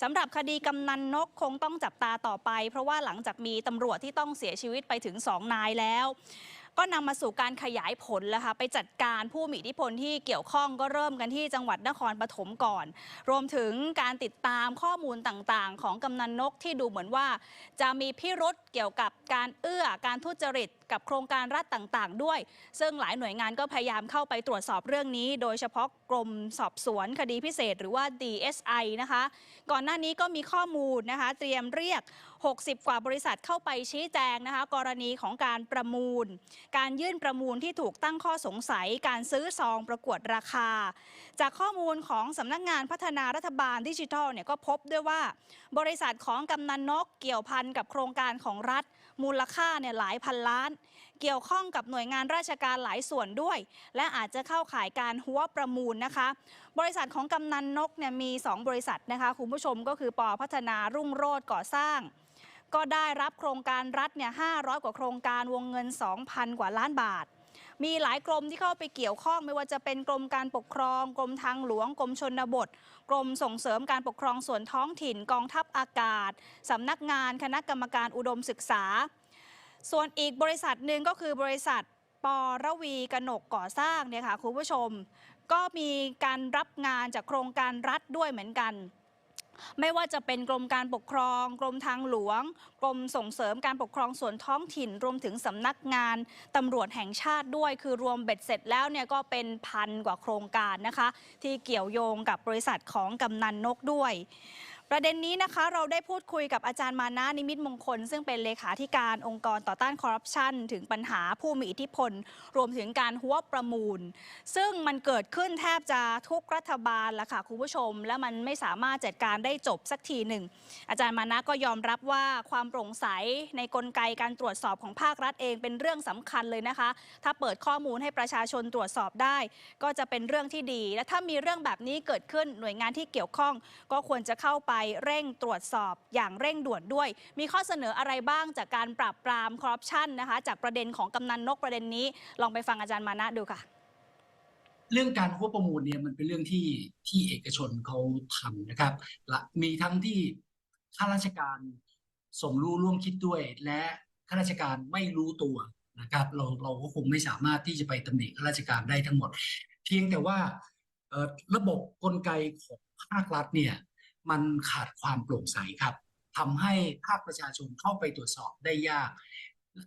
สำหรับคดีกำนันนกคงต้องจับตาต่อไป เพราะว่าหลังจากมีตำรวจที่ต้องเสียชีวิตไปถึง 2 นายแล้ว ก็นำมาสู่การขยายผลแล้วค่ะไปจัดการผู้มีอิทธิพลที่เกี่ยวข้องก็เริ่มกันที่จังหวัดนครปฐมก่อน รวมถึงการติดตามข้อมูลต่างๆ ของกำนันนกที่ดูเหมือนว่า จะมีพิรุษเกี่ยวกับการเอื้อการทุจริต กับโครงการรัฐต่างๆ ด้วย ซึ่งหลายหน่วยงานก็พยายามเข้าไปตรวจสอบเรื่องนี้ โดยเฉพาะกรมสอบสวนคดีพิเศษหรือว่า DSI นะคะ ก่อนหน้านี้ก็มีข้อมูลนะคะ เตรียมเรียก 60 กว่าบริษัทเข้าไปชี้แจงนะคะ กรณีของการประมูล การยื่นประมูลที่ถูกตั้งข้อสงสัย การซื้อซองประกวดราคา จากข้อมูลของสำนักงานพัฒนารัฐบาลดิจิทัลเนี่ยก็พบด้วยว่า บริษัทของกำนันนกเกี่ยวพันกับโครงการของรัฐ มูลค่าเนี่ยหลายพันล้าน เกี่ยวข้องกับหน่วยงานราชการหลายส่วนด้วย และอาจจะเข้าข่ายการหัวประมูลนะคะ บริษัทของกำนันนกเนี่ยมี 2 บริษัทนะคะคุณผู้ชมก็คือปอพัฒนารุ่งโรจน์ก่อสร้าง ก็ได้รับโครงการรัฐเนี่ย500 กว่าโครงการวงเงิน 2,000 กว่าล้านบาท มีหลายกรมที่เข้าไปเกี่ยวข้องไม่ว่าจะเป็นกรมการปกครองกรมทางหลวงกรมชนบท กรมส่งเสริมการปกครองส่วนท้องถิ่นกองทัพอากาศสำนักงานคณะกรรมการอุดมศึกษา ส่วนอีกบริษัทหนึ่งก็คือบริษัทปอระวีกนกก่อสร้างเนี่ยค่ะคุณผู้ชม ก็มีการรับงานจากโครงการรัฐด้วยเหมือนกัน ไม่ว่าจะเป็นกรมการปกครอง กรมทางหลวง กรมส่งเสริมการปกครองส่วนท้องถิ่น รวมถึงสำนักงานตำรวจแห่งชาติด้วย คือรวมเบ็ดเสร็จแล้วเนี่ยก็เป็นพันกว่าโครงการนะคะ ที่เกี่ยวโยงกับบริษัทของกำนันนกด้วย ประเด็นนี้นะคะเราได้พูดคุยกับอาจารย์มานะนิมิตมงคล ซึ่งเป็นเลขาธิการองค์กรต่อต้านคอร์รัปชันถึงปัญหาผู้มีอิทธิพล รวมถึงการหัวประมูล ซึ่งมันเกิดขึ้นแทบจะทุกรัฐบาลละค่ะคุณผู้ชม และมันไม่สามารถจัดการได้จบสักทีหนึ่ง อาจารย์มานะก็ยอมรับว่าความโปร่งใสในกลไกการตรวจสอบของภาครัฐเองเป็นเรื่องสำคัญเลยนะคะ ถ้าเปิดข้อมูลให้ประชาชนตรวจสอบได้ ก็จะเป็นเรื่องที่ดี และถ้ามีเรื่องแบบนี้เกิดขึ้นหน่วยงานที่เกี่ยวข้อง ก็ควรจะเข้าไปเร่งตรวจสอบอย่างเร่งด่วนด้วย มีข้อเสนออะไรบ้างจากการปราบปรามคอร์รัปชันนะคะ จากประเด็นของกำนันนกประเด็นนี้ ลองไปฟังอาจารย์มานะดูค่ะ เรื่องการควบประมูลเนี่ยมันเป็นเรื่องที่ที่เอกชนเขาทำนะครับและมีทั้งที่ข้าราชการสมรู้ร่วมคิดด้วย และข้าราชการไม่รู้ตัวนะครับ เราเราก็คงไม่สามารถที่จะไปตำหนิข้าราชการได้ทั้งหมด เพียงแต่ว่าระบบกลไกของภาครัฐเนี่ย มันขาดความโปร่งใสครับทำให้ภาคประชาชนเข้าไปตรวจสอบได้ยาก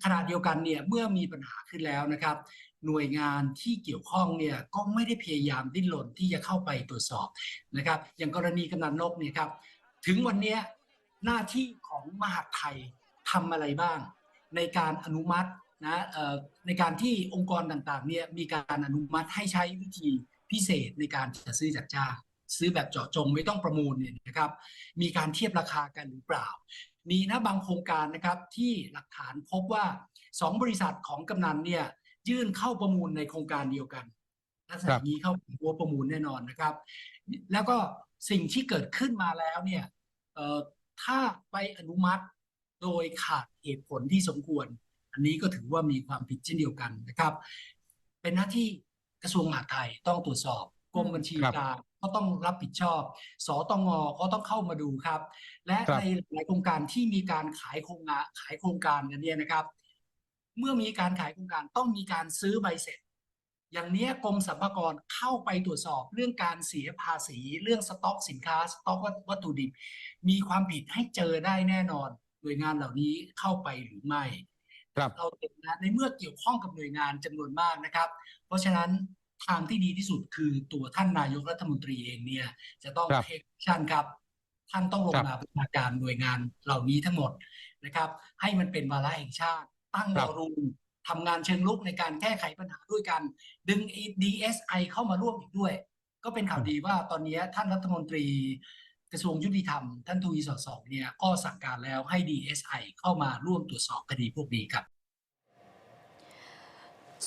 ขณะเดียวกันเนี่ยเมื่อมีปัญหาขึ้นแล้วนะครับ หน่วยงานที่เกี่ยวข้องเนี่ยก็ไม่ได้พยายามดิ้นรนที่จะเข้าไปตรวจสอบนะครับ อย่างกรณีกำนันนกเนี่ยครับถึงวันนี้หน้าที่ของมหาดไทยทำอะไรบ้าง ในการอนุมัตินะเอ่อในการที่องค์กรต่างๆเนี่ยมีการอนุมัติให้ใช้วิธีพิเศษในการจัดซื้อจัดจ้าง ซื้อแบบเจาะจงไม่ต้องประมูลเนี่ยนะครับ มีการเทียบราคากันหรือเปล่า มีนะบางโครงการนะครับที่หลักฐานพบว่าสองบริษัทของกำนันเนี่ยยื่นเข้าประมูลในโครงการเดียวกันลักษณะนี้เข้าหัวประมูลแน่นอนนะครับ แล้วก็สิ่งที่เกิดขึ้นมาแล้วเนี่ยถ้าไปอนุมัติโดยขาดเหตุผลที่สมควร อันนี้ก็ถือว่ามีความผิดเช่นเดียวกันนะครับ เป็นหน้าที่กระทรวงมหาดไทยต้องตรวจสอบกรมบัญชีกลาง ก็ต้องรับผิดชอบ สตงก็ต้องเข้ามาดูครับ และครับในหลายโครงการที่มีการขายโครงงานขายโครงการกันเนี่ยนะครับ เมื่อมีการขายโครงการต้องมีการซื้อใบเสร็จ อย่างเนี้ยกรมสรรพากรเข้าไปตรวจสอบเรื่องการเสียภาษี เรื่องสต็อกสินค้าสต็อกวัตถุดิบ มีความผิดให้เจอได้แน่นอนหน่วยงานเหล่านี้เข้าไปหรือไม่ครับเราเห็นนะในเมื่อเกี่ยวข้องกับหน่วยงานจำนวนมากนะครับ เพราะฉะนั้น ทางที่ดีที่สุดคือตัวท่านนายกรัฐมนตรีเองเนี่ย จะต้องครับเทคชั่นครับ ท่านต้องลงครับมาบูรณาการหน่วยงานเหล่านี้ทั้งหมดนะครับ ให้มันเป็นวาระแห่งชาติ ตั้งครัวบอรุมทำงานเชิงลุกในการแก้ไขปัญหาด้วยกัน ดึง DSI เข้ามาร่วมอีกด้วย ก็เป็นข่าวดีว่าตอนนี้ท่านรัฐมนตรีกระทรวงยุติธรรม ท่านทวีสอดส่องเนี่ยก็สั่งการแล้วให้ DSI เข้ามาร่วมตรวจสอบคดีพวกนี้ครับ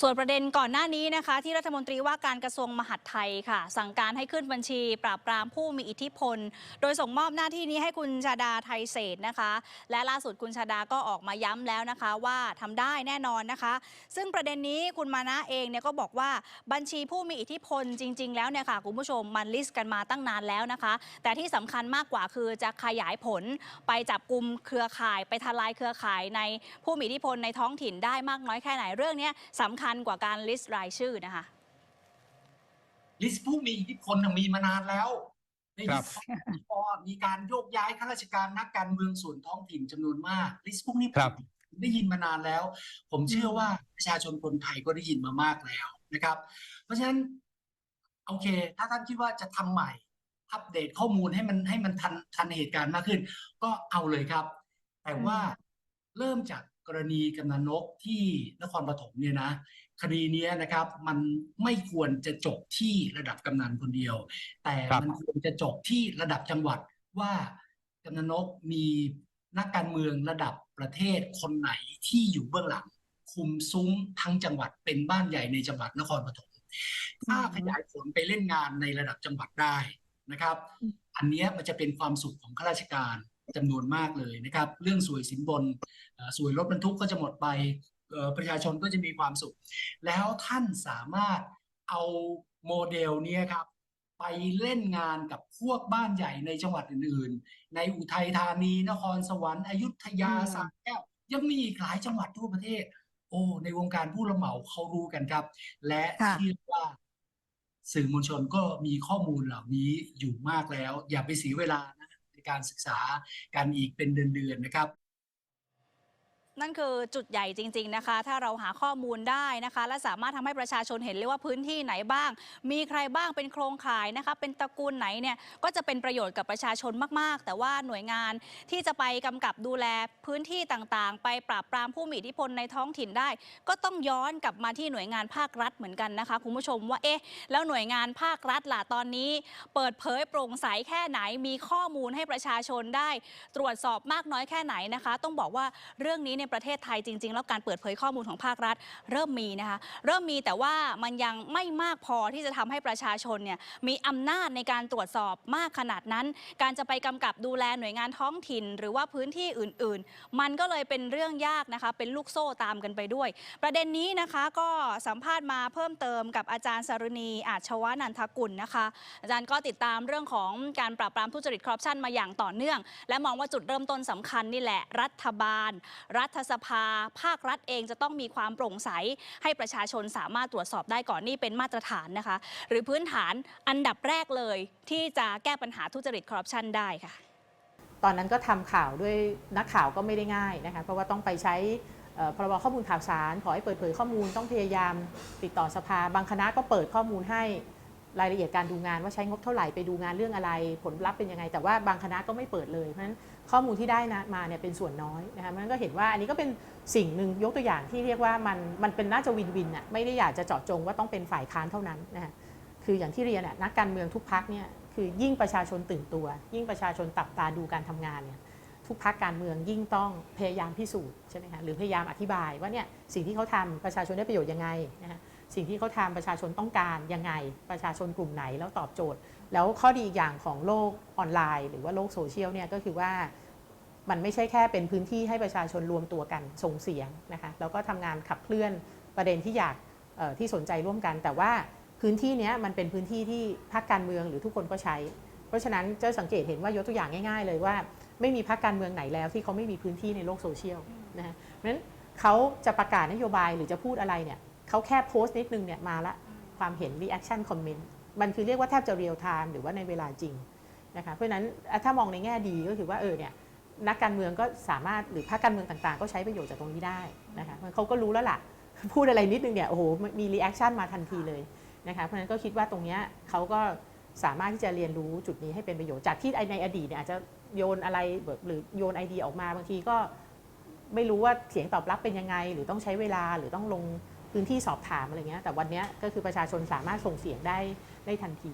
ส่วนประเด็นก่อนหน้านี้นะคะ ที่รัฐมนตรีว่าการกระทรวงมหาดไทยค่ะ สั่งการให้ขึ้นบัญชี ปราบปรามผู้มีอิทธิพล โดยส่งมอบหน้าที่นี้ให้คุณชาดาไทยเศษนะคะ และล่าสุดคุณชาดาก็ออกมาย้ำแล้วนะคะ ว่าทำได้แน่นอนนะคะ ซึ่งประเด็นนี้คุณมานะเองเนี่ยก็บอกว่าบัญชีผู้มีอิทธิพลจริง ๆ แล้วเนี่ยค่ะคุณผู้ชมมันลิสต์กันมาตั้งนานแล้วนะคะ แต่ที่สำคัญมากกว่าคือจะขยายผลไปจับกลุ่มเครือข่าย ไปทลายเครือข่ายในผู้มีอิทธิพลในท้องถิ่นได้มากน้อยแค่ไหนเรื่องนี้สำคัญกว่าการลิสต์รายชื่อนะคะ ลิสต์ผู้มีอิทธิพลน่ะมีมานานแล้วในครัยุบคของปอมีการโยกย้ายข้าราชการนักการเมืองส่วนท้องถิ่นจำนวนมาก ลิสต์พวกนี้ครับ ผมได้ยินมานานแล้ว ผมเชื่อว่าประชาชนคนไทยก็ได้ยินมามากแล้วนะครับ เพราะฉะนั้นโอเค ถ้าท่านคิดว่าจะทำใหม่ อัปเดตข้อมูลให้มันให้มันทันทันเหตุการณ์มากขึ้น ก็เอาเลยครับ แต่ว่าเริ่มจาก กรณีกำนันนกที่นครปฐมเนี่ยนะคดีเนี้ยนะครับมันไม่ควรจะจบที่ระดับกำนันคนเดียว แต่ครับมันควรจะจบที่ระดับจังหวัดว่ากำนันนกมีนักการเมืองระดับประเทศคนไหนที่อยู่เบื้องหลัง คุมซุ้มทั้งจังหวัดเป็นบ้านใหญ่ในจังหวัดนครปฐมถ้าขยายผลไปเล่นงานในระดับจังหวัดได้นะครับ อันเนี้ยมันจะเป็นความสุขของข้าราชการ จำนวนมากเลยนะครับ เรื่องสวยสินบนเอ่อสวยรถบรรทุกก็จะหมดไปเอ่อประชาชนก็จะมีความสุข แล้วท่านสามารถเอาโมเดลเนี้ยครับไปเล่นงานกับพวกบ้านใหญ่ในจังหวัดอื่นๆ ในอุทัยธานี นครสวรรค์อยุธยาอืมสระแก้ว ยังมีอีกหลายจังหวัดทั่วประเทศ โอ้ในวงการผู้รับเหมาเขารู้กันครับ และค่ะเชื่อว่าสื่อมวลชนก็มีข้อมูลเหล่านี้อยู่มากแล้ว อย่าไปเสียเวลานะใน การศึกษากันอีกเป็นเดือนๆนะครับ นั่นคือจุดใหญ่จริง ๆนะคะ ถ้าเราหาข้อมูลได้นะคะ และสามารถทำให้ประชาชนเห็นเลยว่าพื้นที่ไหนบ้าง มีใครบ้างเป็นโครงข่ายนะคะ เป็นตระกูลไหนเนี่ยก็จะเป็นประโยชน์กับประชาชนมาก ๆ แต่ว่าหน่วยงานที่จะไปกำกับดูแลพื้นที่ต่างๆ ไปปราบปรามผู้มีอิทธิพลในท้องถิ่นได้ ก็ต้องย้อนกลับมาที่หน่วยงานภาครัฐเหมือนกันนะคะคุณผู้ชมว่าเอ๊ะแล้วหน่วยงานภาครัฐล่ะตอนนี้ เปิดเผยโปร่งใสแค่ไหนมีข้อมูลให้ประชาชนได้ ตรวจสอบมากน้อยแค่ไหนนะคะ ต้องบอกว่าเรื่องนี้ในประเทศไทยจริง ๆ แล้วการเปิดเผยข้อมูลของภาครัฐ เริ่มมีนะคะเริ่มมีแต่ว่ามันยังไม่มากพอที่จะทำให้ประชาชนเนี่ยมีอำนาจในการตรวจสอบมากขนาดนั้น การจะไปกำกับดูแลหน่วยงานท้องถิ่น หรือว่าพื้นที่อื่น ๆ มันก็เลยเป็นเรื่องยากนะคะเป็นลูกโซ่ตามกันไปด้วย ประเด็นนี้นะคะก็สัมภาษณ์มาเพิ่มเติมกับอาจารย์สรุณีอาชวานันทกุลนะคะ อาจารย์ก็ติดตามเรื่องของการปราบปรามทุจริตคอร์รัปชันมาอย่างต่อเนื่อง และมองว่าจุดเริ่มต้นสำคัญนี่แหละรัฐบาล รัฐสภา ภาครัฐเองจะต้องมีความโปร่งใส ให้ประชาชนสามารถตรวจสอบได้ก่อนนี่เป็นมาตรฐานนะคะ หรือพื้นฐานอันดับแรกเลย ที่จะแก้ปัญหาทุจริตคอร์รัปชันได้ค่ะ ตอนนั้นก็ทำข่าวด้วยนักข่าวก็ไม่ได้ง่ายนะคะเพราะว่าต้องไปใช้พรบข้อมูลข่าวสาร ขอให้เปิดเผยข้อมูลต้องพยายามติดต่อสภา บางคณะก็เปิดข้อมูลให้ รายละเอียดการดูงานว่าใช้งบเท่าไหร่ไปดูงานเรื่องอะไร ผลลัพธ์เป็นยังไง แต่ว่าบางคณะก็ไม่เปิดเลย เพราะฉะนั้นข้อมูลที่ได้นะมาเนี่ยเป็นส่วนน้อยนะคะมันก็เห็นว่าอันนี้ก็เป็นสิ่งหนึ่งยกตัวอย่างที่เรียกว่ามันมันเป็นน่าจะวินวินอะไม่ได้อยากจะเจาะจงว่าต้องเป็นฝ่ายค้านเท่านั้นนะคะคืออย่างที่เรียนน่ะนักการเมืองทุกพักเนี่ยคือยิ่งประชาชนตื่นตัว ยิ่งประชาชนตับตาดูการทำงานเนี่ยทุกพักการเมืองยิ่งต้องพยายามพิสูจน์ใช่ไหมคะหรือพยายามอธิบายว่าเนี่ยสิ่งที่เขาทำประชาชนได้ประโยชน์ยังไงนะคะ สิ่งที่เขาทำประชาชนต้องการยังไง ประชาชนกลุ่มไหนแล้วตอบโจทย์ แล้วข้อดีอีกอย่างของโลกออนไลน์ หรือว่าโลกโซเชียลเนี่ยก็คือว่ามันไม่ใช่แค่เป็นพื้นที่ให้ประชาชนรวมตัวกันส่งเสียงนะคะแล้วก็ทำงานขับเคลื่อนประเด็นที่อยากที่สนใจร่วมกัน แต่ว่าพื้นที่เนี้ยมันเป็นพื้นที่ที่พรรคการเมืองหรือทุกคนก็ใช้ เพราะฉะนั้นจะสังเกตเห็นว่ายกตัวอย่างง่าย ๆ เลยว่า ไม่มีพรรคการเมืองไหนแล้วที่เขาไม่มีพื้นที่ในโลกโซเชียลนะฮะเพราะฉะนั้นเขาจะประกาศนโยบายหรือจะพูดอะไรเนี่ย เขาแค่โพสต์นิดนึงเนี่ยมาละความเห็น reaction comment มันคือเรียกว่าแทบจะ real time หรือว่าในเวลาจริงนะคะเพราะฉะนั้นถ้ามองในแง่ดีก็คือว่าเออเนี่ยนักการเมืองก็สามารถหรือพรรคการเมืองต่างๆ ก็ใช้ประโยชน์จากตรงนี้ได้นะคะเขาก็รู้แล้วล่ะ พูดอะไรนิดนึงเนี่ยโอ้โหมีรีแอคชั่นมาทันทีเลยนะคะเพราะฉะนั้นก็คิดว่าตรงเนี้ยเขาก็สามารถที่จะเรียนรู้จุดนี้ให้เป็นประโยชน์จากที่ในอดีตเนี่ยอาจจะโยนอะไรหรือโยนไอเดียออกมาบางทีก็ไม่รู้ว่าเสียงตอบรับเป็นยังไง หรือต้องใช้เวลาหรือต้องลง พื้นที่สอบถามอะไรเงี้ยแต่วันนี้ก็คือประชาชนสามารถส่งเสียงได้ได้ทันที